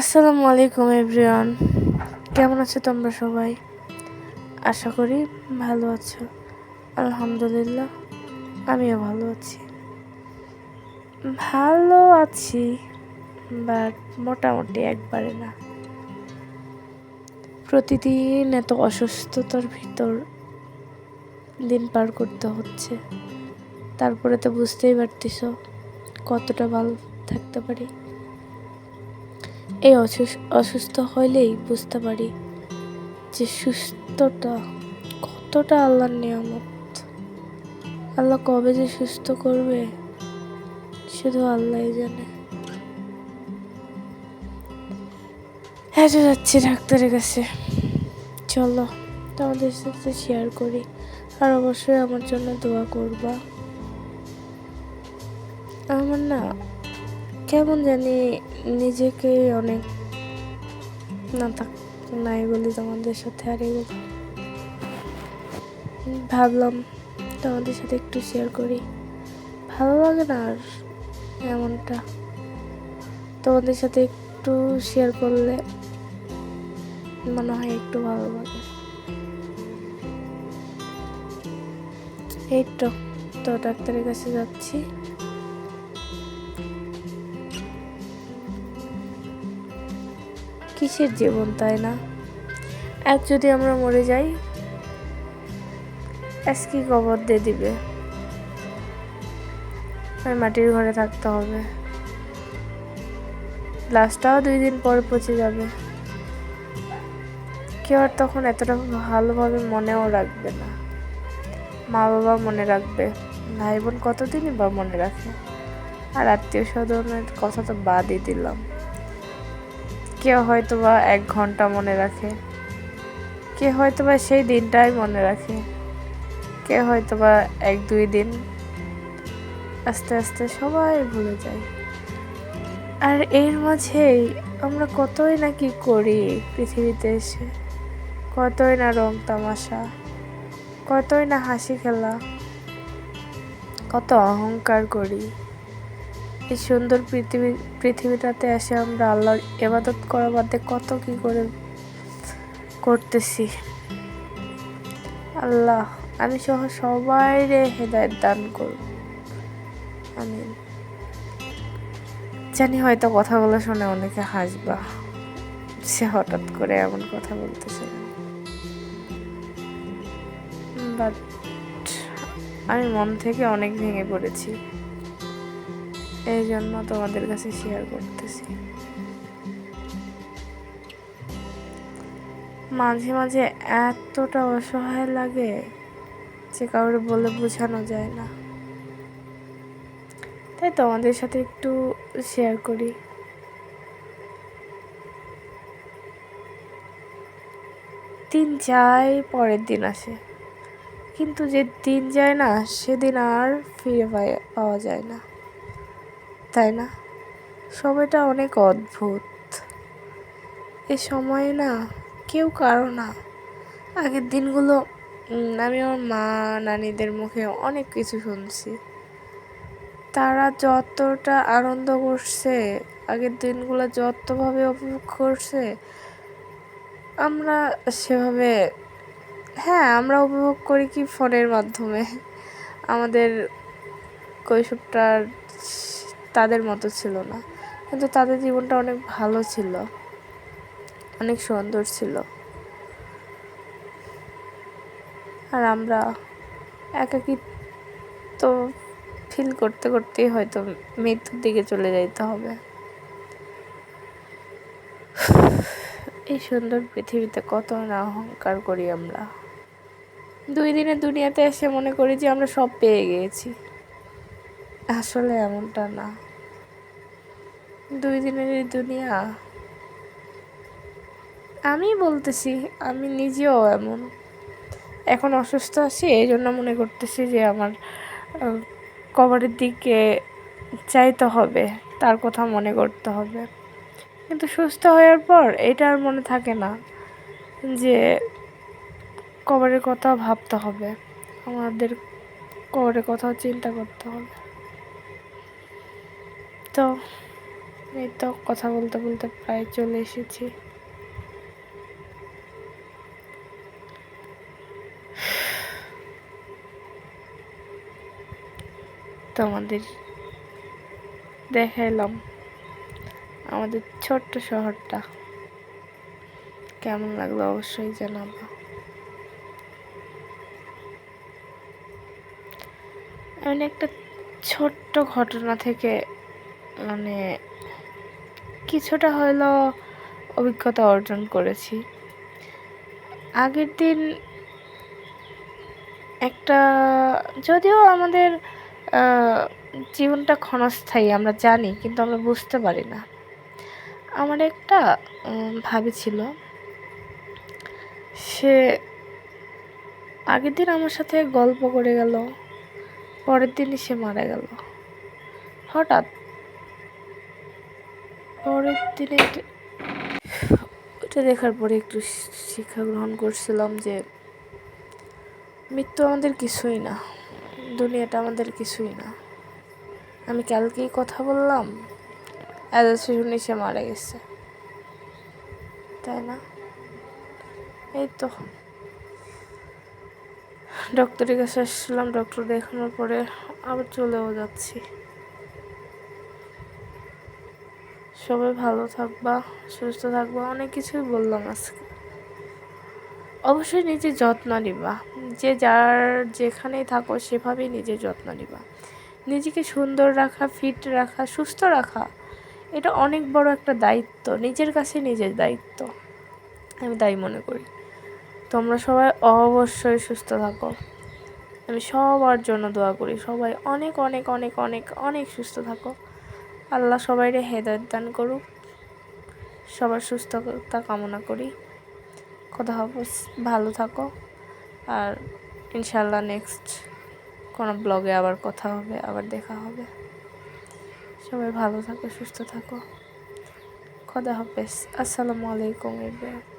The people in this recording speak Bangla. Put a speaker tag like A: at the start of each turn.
A: আসসালামু আলাইকুম, এভরিওয়ান। কেমন আছো তোমরা সবাই? আশা করি ভালো আছো। আলহামদুলিল্লাহ, আমিও ভালো আছি। ভালো আছি, বাট মোটামুটি একবারে না। প্রতিদিন এত অসুস্থতার ভিতর দিন পার করতে হচ্ছে। তারপরে তো বুঝতেই পারতেছ কতটা ভালো থাকতে পারি। এই অসুস্থ হইলেই বুঝতে পারি যে সুস্থতা কতটা আল্লাহর নিয়ামত। আল্লাহ কবে যে সুস্থ করবে শুধু আল্লাহই জানে। হ্যাঁ তো যাচ্ছি ডাক্তারের কাছে। চলো তোমাদের সাথে শেয়ার করি। আর অবশ্যই আমার জন্য দোয়া করবা। আমার না কেমন জানি নিজেকে অনেক না থাক, নাই বলি তোমাদের সাথে আর এগুলো ভাবলাম তোমাদের সাথে একটু শেয়ার করি। ভালো লাগে না আর এমনটা। তোমাদের সাথে একটু শেয়ার করলে মনে হয় একটু ভালো লাগে। এই তো তো ডাক্তারের কাছে যাচ্ছি। কিসের জীবন, তাই না? এক যদি আমরা মরে যাই আজকে কবর দিয়ে দিবে। আর মাটির ঘরে থাকতে হবে। লাশটাও দুই দিন পর পচে যাবে। কেউ আর তখন এতটা ভালোভাবে মনেও রাখবে না। মা বাবা মনে রাখবে, ভাই বোন কতদিনই বা মনে রাখে? আর আত্মীয় স্বজনের কথা তো বাদই দিলাম। কেউ হয়তো বা এক ঘণ্টা মনে রাখে। কে হয়তো বা সেই দিনটাই মনে রাখে। কে হয়তো বা এক, দুই দিন। আস্তে আস্তে সবাই ভুলে যায়। আর এর মাঝেই আমরা কতই না কি করি পৃথিবীতে এসে। কতই না রং তামাশা। কতই না হাসি খেলা। কত অহংকার করি। এই সুন্দর পৃথিবী, পৃথিবীটাতে এসে আমরা আল্লাহর এবাদত করা বাদে কত কি করে করতেছি। আল্লাহ, আমি সহ সবাই রে হেদায়ত দান করব আমি জানি হয়তো কথাগুলো শুনে অনেকে হাসবা, সে হঠাৎ করে এমন কথা বলতেছে। বাট আমি মন থেকে অনেক ভেঙে পড়েছি। এই জন্য তোমাদের কাছে শেয়ার করতেছি। মাঝে মাঝে এতটা অসহায় লাগে যে কাউরে বলে বোঝানো যায় না। তাই তোমাদের সাথে একটু শেয়ার করি। দিন যায় পরের দিন আসে। কিন্তু যে দিন যায় না, সেদিন আর ফিরে পাওয়া যায় না। তাই না? সময়টা অনেক অদ্ভুত। এ সময়ে না কেউ কারও না। আগের দিনগুলো আমি আমার মা, নানিদের মুখে অনেক কিছু শুনছি। তারা যতটা আনন্দ করছে, আগের দিনগুলো যতভাবে উপভোগ করছে, আমরা সেভাবে হ্যাঁ আমরা উপভোগ করি কি ফোনের মাধ্যমে। আমাদের কৈশোরটা আর তাদের মতো ছিল না। কিন্তু তাদের জীবনটা অনেক ভালো ছিল। অনেক সুন্দর ছিল। আর আমরা একাকিত্ব ফিল করতে করতেই হয়তো মৃত্যুর দিকে চলে যাইতে হবে। এই সুন্দর পৃথিবীতে কত না অহংকার করি আমরা। দুই দিনের দুনিয়াতে এসে মনে করি যে আমরা সব পেয়ে গিয়েছি। আসলে এমনটা না। দুই দিনের দুনিয়া। আমি বলতেছি, আমি নিজেও এমন। এখন অসুস্থ আছি এই জন্য মনে করতেছি যে আমার কবরের দিকে চাইতে হবে, তার কথা মনে করতে হবে। কিন্তু সুস্থ হওয়ার পর এটা আর মনে থাকে না যে কবরের কথা ভাবতে হবে। আমাদের কবরের কথাও চিন্তা করতে হবে। তো এই তো কথা বলতে বলতে প্রায় চলে এসেছি। তোমাদের দেখাইলাম আমাদের ছোট্ট শহরটা। কেমন লাগল অবশ্যই জানাব। এমন একটা ছোট্ট ঘটনা থেকে মানে কিছুটা হলেও অভিজ্ঞতা অর্জন করেছি। আগের দিন একটা, যদিও আমাদের জীবনটা ক্ষণস্থায়ী, আমরা জানি, কিন্তু আমরা বুঝতে পারি না। আমার একটা ভাবি ছিল, সে আগের দিন আমার সাথে গল্প করে গেল, পরের দিনই সে মারা গেল। হঠাৎ পরের দিনে ওটা দেখার পরে একটু শিক্ষা গ্রহণ করছিলাম যে মৃত্যু আমাদের কিছুই না, দুনিয়াটা আমাদের কিছুই না। আমি কালকেই কথা বললাম শুনি সে মারা গেছে। তাই না? এই তো। ডক্টরের কাছে আসছিলাম ডক্টর দেখানোর পরে আবার চলেও যাচ্ছি। সবাই ভালো থাকবা, সুস্থ থাকবা, অনেক কিছুই বললাম আজকে। অবশ্যই নিজের যত্ন নিবা। যে যার যেখানেই থাকো, সেভাবেই নিজের যত্ন নিবা। নিজেকে সুন্দর রাখা ফিট রাখা, সুস্থ রাখা, এটা অনেক বড় একটা দায়িত্ব। নিজের কাছে নিজের দায়িত্ব। আমি তাই মনে করি। তোমরা সবাই অবশ্যই সুস্থ থাকো। আমি সবার জন্য দোয়া করি সবাই। অনেক অনেক অনেক অনেক অনেক সুস্থ থাকো। আল্লাহ সবাইরে হেদায়ত দান করুক, সবার সুস্থতা কামনা করি। কথা হাফেজ, ভালো থাকো। আর ইনশাল্লাহ নেক্সট কোনো ব্লগে আবার কথা হবে, আবার দেখা হবে। সবাই ভালো থাকো, সুস্থ থাকো। খোদা হাফেজ, আসসালামু আলাইকুম ইব্রাহিম